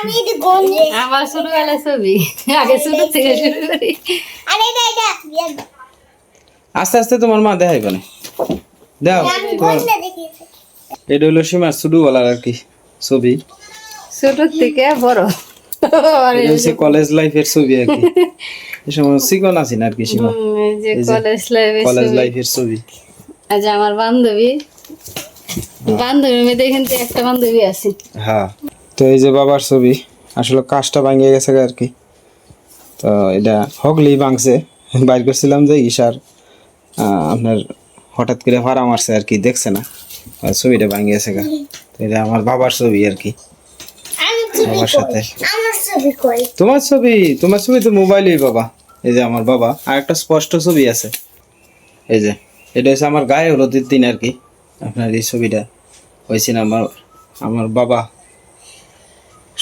আমার ছোটবেলার ছবি। আগে ছোট থেকে শুরু করি। আস্তে আস্তে তোমার মা দেখাইব না। দাও আমি তোমার গন্ধে দেখিয়েছি। এটা হলো সীমার ছোটবেলার আর কি ছবি। ছোট থেকে বড়। আর এটা হচ্ছে কলেজ লাইফের ছবি আর কি। এই সময় আছি না আর কি সীমা? হুম, এই যে এই যে কলেজ লাইফে কলেজ লাইফের ছবি। আজ আমার বান্ধবী। বান্ধবীর মধ্যে এখান থেকে একটা বান্ধবী আছে। হ্যাঁ। তো এই যে বাবার ছবি আসলে কাজটা ভাঙে গেছে আর কি তো এটা হগলি ভাঙছে। বাইর করছিলাম যে ঈশার আপনার হঠাৎ করে ভাড়া মারছে আর কি দেখছে না। ছবিটা ভাঙে গেছে গা। তো এটা আমার বাবার ছবি আর কি বাবার সাথে। তোমার ছবি? তোমার ছবি তো মোবাইলেই বাবা। এই যে আমার বাবা। আর একটা স্পষ্ট ছবি আছে। এই যে এটা হচ্ছে আমার গায়ে হলুদের দিন আর কি আপনার এই ছবিটা হয়েছিল আমার আমার বাবা।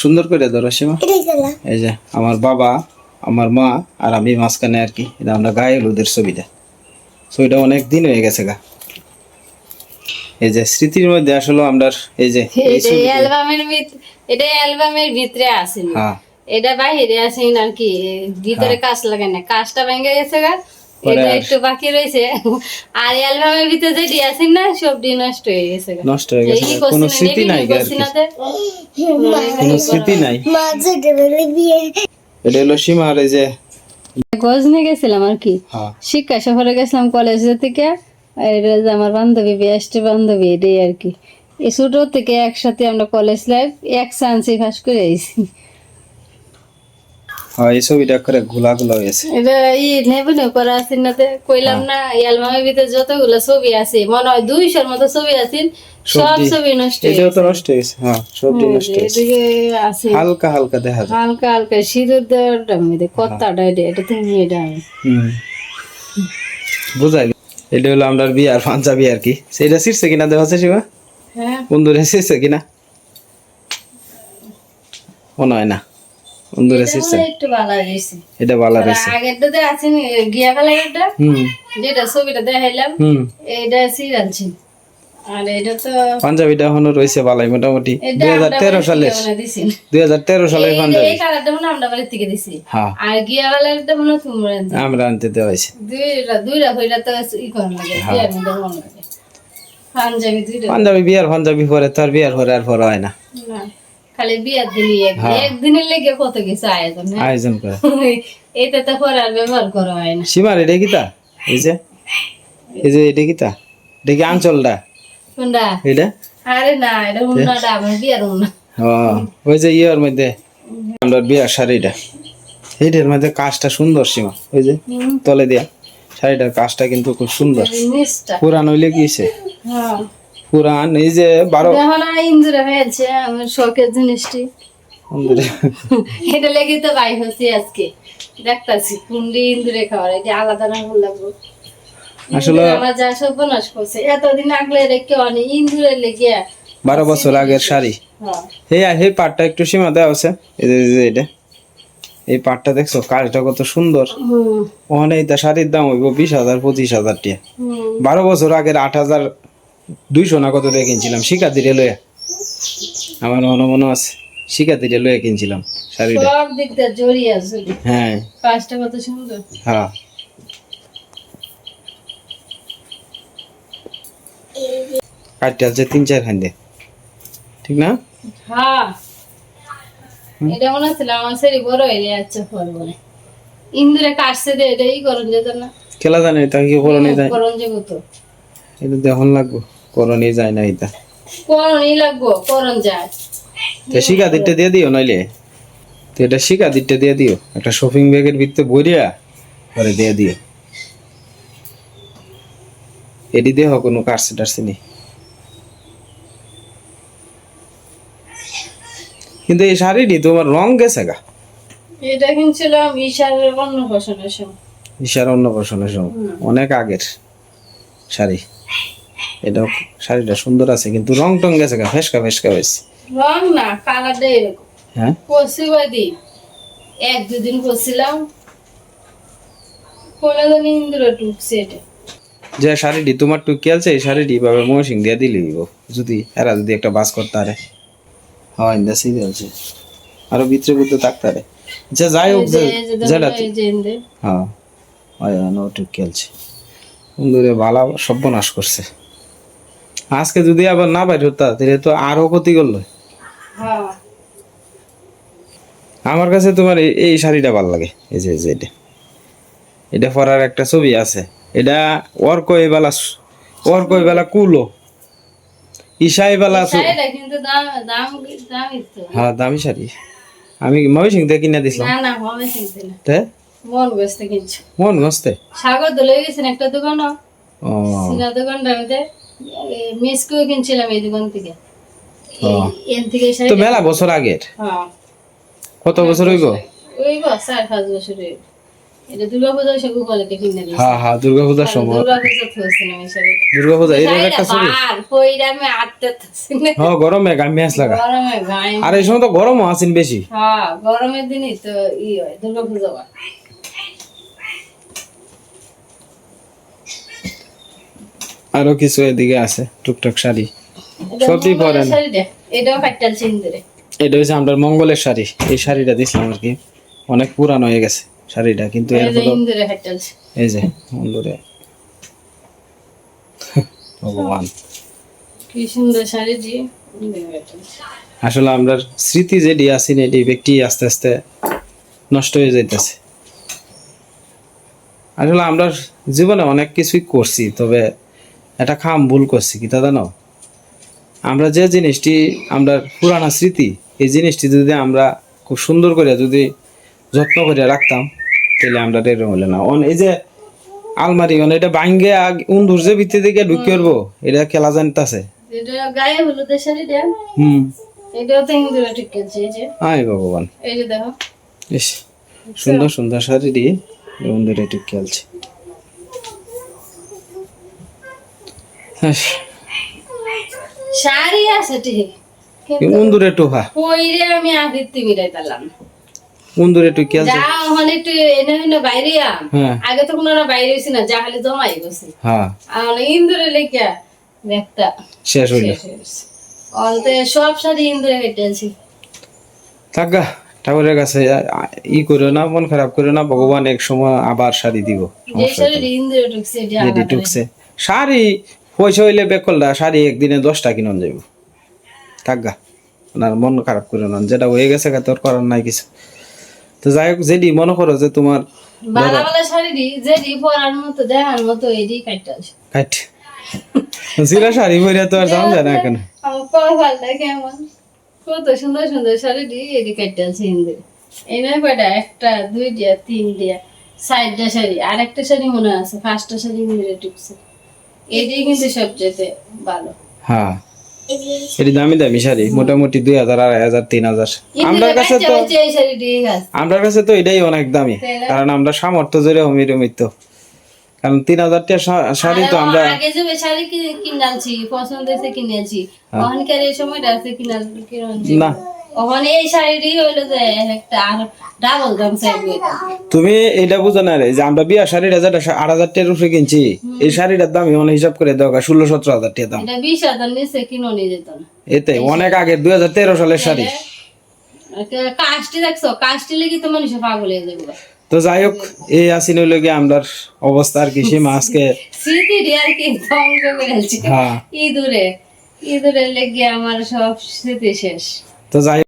সুন্দর করে ধরো সীমা। এই যে আমার বাবা আমার মা আর আমি মাঝখানে আর কি এটা আমরা গায়ে হলুদের ছবিটা। ছবিটা অনেক দিন হয়ে গেছে গা। এই যে স্মৃতির মধ্যে আসলে আমরা এই যে এটা অ্যালবামের ভিতরে এটা অ্যালবামের ভিতরে আছে না। হ্যাঁ। এটা বাইরে আছে আর কি ভিতরে কাজ লাগে না কাজটা ভেঙে গেছে গা। এটা একটু বাকি রয়েছে। আর অ্যালবামের ভিতরে আছে না সবটি নষ্ট হয়ে গেছে নষ্ট হয়ে গেছে কোনো স্মৃতি নাই? কোনো স্মৃতি নাই। এটা হলো সীমার এই যে গজনে গেছিলাম আর কি। হ্যাঁ। শিক্ষা সফরে গেছিলাম কলেজ থেকে। এটা যে আমার বান্ধবী বেস্ট বান্ধবী এটাই আর কি। এই ছোট থেকে একসাথে আমরা কলেজ লাইফ এক চান্সে ফাঁস করে আইছি। হ্যাঁ এই ছবিটা করে ঘোলা ঘোলা হয়েছে। এটা ই নেবে না করা আছে না কইলাম না অ্যালবামের ভিতরে যতগুলো ছবি আছে মনে হয় দুইশোর মতো ছবি আছে সব ছবি নষ্ট হয়ে এটাও তো নষ্ট হয়ে গেছে হ্যাঁ সবটি নষ্ট হয়ে আছে। হালকা হালকা দেখা যায়। হালকা হালকা সিঁদুর দেওয়ারটা মধ্যে কত্তাটা এটা এটা তুমি এটা হুম। বোঝা গেল এটা হলো আমরা বিয়ার পাঞ্জাবি আর কি। সেটা শিরছে কিনা দেওয়া আছে শিবা? হ্যাঁ। বন্ধুরে শিরছে কিনা? মনে হয় না। বন্ধুরে শিরছে একটু ভালো গেছে এটা ভালো রয়েছে। আগেরটাতে আছে নি, গিয়া কালারটা হুম। যেটা ছবিটা দেখাইলাম হুম। এটা সিরালছি আর এটা তো পাঞ্জাবিটা এখনও রয়েছে ভালোই মোটামুটি। এটা দুই হাজার আমরা তেরো বাড়ি সালের থেকে দিছি। দুই হাজার তেরো সালের পাঞ্জাবি। এই কালারটা মনে আমরা বাড়ি থেকে দিছি। হ্যাঁ আর গিয়া কালারটা মনে তোমরা আমরা আনতে দেওয়া হয়েছে। দুইটা দুইটা হইলা তো ই করার লাগে বিয়ার মধ্যে মন লাগে। পাঞ্জাবি দুইটা। পাঞ্জাবি বিয়ার পাঞ্জাবি পরে তার বিয়ার পরে আর পরে হয় না। না। খালি বিয়ার দিলি একদিনের লেগে কত কিছু আয়োজন হ্যাঁ? আয়োজন করে। এটা তো ব্যবহার করা হয় না। সীমার এটা কিতা এই যে এই যে এটা কিতা এটা কি আঞ্চলটা? কোনটা? এটা? আরে না এটা উন্নাটা আমার বিয়ার উন্না ওই যে ইয়ের মধ্যে আমরা বিয়ার শাড়িটা এইটার মধ্যে কাজটা সুন্দর সীমা ওই যে তলে দিয়া। শাড়িটার কাজটা কিন্তু খুব সুন্দর। পুরান হইলে কি হ্যাঁ। পুরান এই যে বারো হয়েছে আমার শখের জিনিসটি। এটা লেগে তো বাই হচ্ছে আজকে। দেখতাছি কুন্ডি ইন্দুরে খাওয়ার এটা আলাদা না ভালো লাগবে। আসলে আমার যা সব বনাস করছে। এতদিন আগলে রেখে অনেক ইন্দুরে লেগে বারো বছর আগের শাড়ি। হ্যাঁ। এই এই পাটটা একটু সীমা দেওয়া আছে। এই যে এটা এই পাটটা দেখছ কাজটা কত সুন্দর। ওখানে এটা শাড়ির দাম হইব বিশ হাজার পঁচিশ হাজার টিয়া বারো বছর আগের আট হাজার দুইশো না কত দিয়ে কিনছিলাম? শিকাতিরে লয়ে আমার মনে মনে আছে শিকাতিরে লয়ে কিনছিলাম শাড়িটা। সব দিয়ে জড়িয়ে আছে। হ্যাঁ। কাজটা কত সুন্দর। হ্যাঁ। কাটতে আছে তিন চার খান ঠিক না? হ্যাঁ। এটা মনে হচ্ছিল আমার শরীর বড় হয়ে যাচ্ছে ফল বলে। ইন্দুরে কাটছে দে এটাই করণ যেত না। খেলা জানে এটা কি করণে করণ যাব এটা দেখুন লাগবো। করণে যায় না এটা। করণই লাগবো করণ যায়। তো শিকাদিরটা দিয়ে দিও নইলে। তো এটা শিকাদিরটা দিয়ে দিও। একটা শপিং ব্যাগের ভিতরে বইরিয়া পরে দিয়ে দিও। এটি দেহ কোনো কাটছে টাটছে নেই। কিন্তু এই শাড়িটি তোমার রং গেছে গা? এটা কিনছিলাম অন্য ফসলের সময় ঈশার অন্নপ্রাশনের সময় অনেক আগের শাড়ি। এটা শাড়িটা সুন্দর আছে কিন্তু রং টং গেছে গা ফেসকা ফেসকা হয়েছে। রং না কালারটা এরকম। হ্যাঁ? বাদি এক দুদিন কোনে ইন্দুরে টুকছে এটা। যে শাড়িটি তোমার টু খেলছে এই শাড়িটি বাবা মহসিং দিয়ে দিলি যদি এরা যদি একটা বাস করতে পারে হয় ইন্দা সিরিয়ালছে আরও ভিতরে ভিতরে থাকতারে যে যাই হোক যেটা এই যে ইন্দে। হ্যাঁ ওই ওটু খেলছে সুন্দরে ভালো সর্বনাশ করছে। আজকে যদি আবার না বাইর হতা তাহলে তো আরও ক্ষতি করল। হ্যাঁ। আমার কাছে তোমার এই- শাড়িটা ভালো লাগে। এই যে এটা। এটা পরার একটা ছবি আছে। এটা ওর কই বেলা ওর কই বেলা কুলো। ঈশাই বেলা ছবি- শাড়িটা কিন্তু দাম দাম দামই তো হ্যাঁ দামি শাড়ি। আমি মবি সিং থেকে কিনে দিছিলাম? না না কিনছি না তে? মন বসতে কিনছি। মন গস্তে সাগর দলে গেছেন একটা দোকান ও। সিনা দোকানটা আমি মিস করে কিনছিলাম এই দোকান থেকে। তো মেলা বছর আগের? হ্যাঁ। কত বছর হইব? ওই বস চার পাঁচ এটা সব কিনে দিয়েছি হ্যাঁ হ্যাঁ সময়। এর একটা ছবি। না। হ্যাঁ গরমে গামি লাগা। গরমে গায়ে আর এই সময় তো গরমও আছেন বেশি। হ্যাঁ গরমের দিনই তো ই হয় দুর্গা পূজা হয়। আরও কিছু এদিকে আছে টুকটাক শাড়ি। সবই পরেন। এটা হচ্ছে আমরা মঙ্গলের শাড়ি এই শাড়িটা দিছিলাম আর কি। অনেক পুরানো হয়ে গেছে শাড়িটা কিন্তু এর ইন্দিরে এই যে বন্ধুরে ভগবান। কি সুন্দর শাড়ি জি আসলে আমরা স্মৃতি যেটি আছি না এটি ব্যক্তি আস্তে আস্তে নষ্ট হয়ে যাইতেছে। আসলে আমরা জীবনে অনেক কিছুই করছি তবে এটা খাম ভুল করছি কি তা জানো? আমরা যে জিনিসটি আমরা পুরানা স্মৃতি এই জিনিসটি যদি আমরা খুব সুন্দর করে যদি যত্ন করে রাখতাম তাহলে আমরা এরকম হলে না। অন এই যে আলমারি মানে এটা ভাঙ্গে আগ উন্দুর যে ভিতরে দিকে ঢুকে পড়ব এটা খেলা জানতাছে। এটা গায়ে হলুদের শাড়ি দেন হুম। এটাও তো ইন্দিরে ঠিক আছে এই যে। আয় ভগবান। এই যে দেখো। ইস সুন্দর সুন্দর শাড়ি দিয়ে একটু খেলছে। শাড়ি আছে ঠিক বন্ধুরে টোহা। পইরে আমি আবৃত্তি মিলাই পেলাম বন্ধুরে একটু খেলছে যা ওখানে একটু এনে এনে বাইরে আম হ্যাঁ। আগে তো কোনো বাইরে হয়েছি না যা খালি জমাই গেছে হ্যাঁ। আর ইন্দুরে লেখা একটা শেষ হইল। অন্তে সব শাড়ি ইন্দুরে কেটেছি থাকা ঠাকুরের কাছে ই করো না মন খারাপ করো না ভগবান এক সময় আবার শাড়ি দিব। শাড়ি টুকছে পয়সা হইলে বেকলটা শাড়ি একদিনে দশটা কিনন যাইব। থাকা ওনার মন খারাপ করে না যেটা হয়ে গেছে গা, তোর করার নাই কিছু। তো যাই হোক যেটি মনে করো যে তোমার বালা শাড়ি দি যে পরার মতো দেখার মতো এডি কাটতেছে কাট। সিরা শাড়ি পরে তো আর জানা যায় না কেন? কত সুন্দর সুন্দর শাড়ি দি এডি কাটতেছে ইন্দুরে এই নয় কয়টা? একটা দুই দিয়া তিন দিয়া সাইডটা শাড়ি। আর একটা শাড়ি মনে আছে পাঁচটা শাড়ি ইন্দুরে ঢুকছে এডি কিন্তু সবচেয়ে ভালো। হ্যাঁ। এটি দামি দামি শাড়ি মোটামুটি দুই হাজার আড়াই হাজার তিন হাজার। আমরা কাছে তো আমরা কাছে তো এটাই অনেক দামি কারণ আমরা সামর্থ্য জোরে অমির অমিত। কারণ তিন হাজার টাকা শাড়ি তো আমরা আগে যে শাড়ি কিনে কিনালছি পছন্দ হয়েছে কিনেছি। ওখানকার এই সময়টা আছে কিনছি না। ওখানে এই শাড়িটি হইল যে একটা আর ডাবল দাম চাইবে তুমি এটা বুঝো না রে যে আমরা বিয়া শাড়িটা যেটা আট হাজার টাকার উপরে কিনছি এই শাড়িটার দাম অনেক হিসাব করে দেওয়া ষোলো সতেরো হাজার টাকা দাম। এটা বিশ হাজার নিচে কিনো নিয়ে যেত না অনেক আগে দুই হাজার তেরো সালের শাড়ি। দেখছ কাজটি লেগে তো মানুষ পাগল হয়ে যাবে। তো যাই হোক এই আসি নইল গিয়ে আমরার অবস্থা আর কি সে মাছকে স্মৃতি আর কি ধ্বংস করেছি হ্যাঁ। ইঁদুরে লেগে আমার সব স্মৃতি শেষ। তো যাই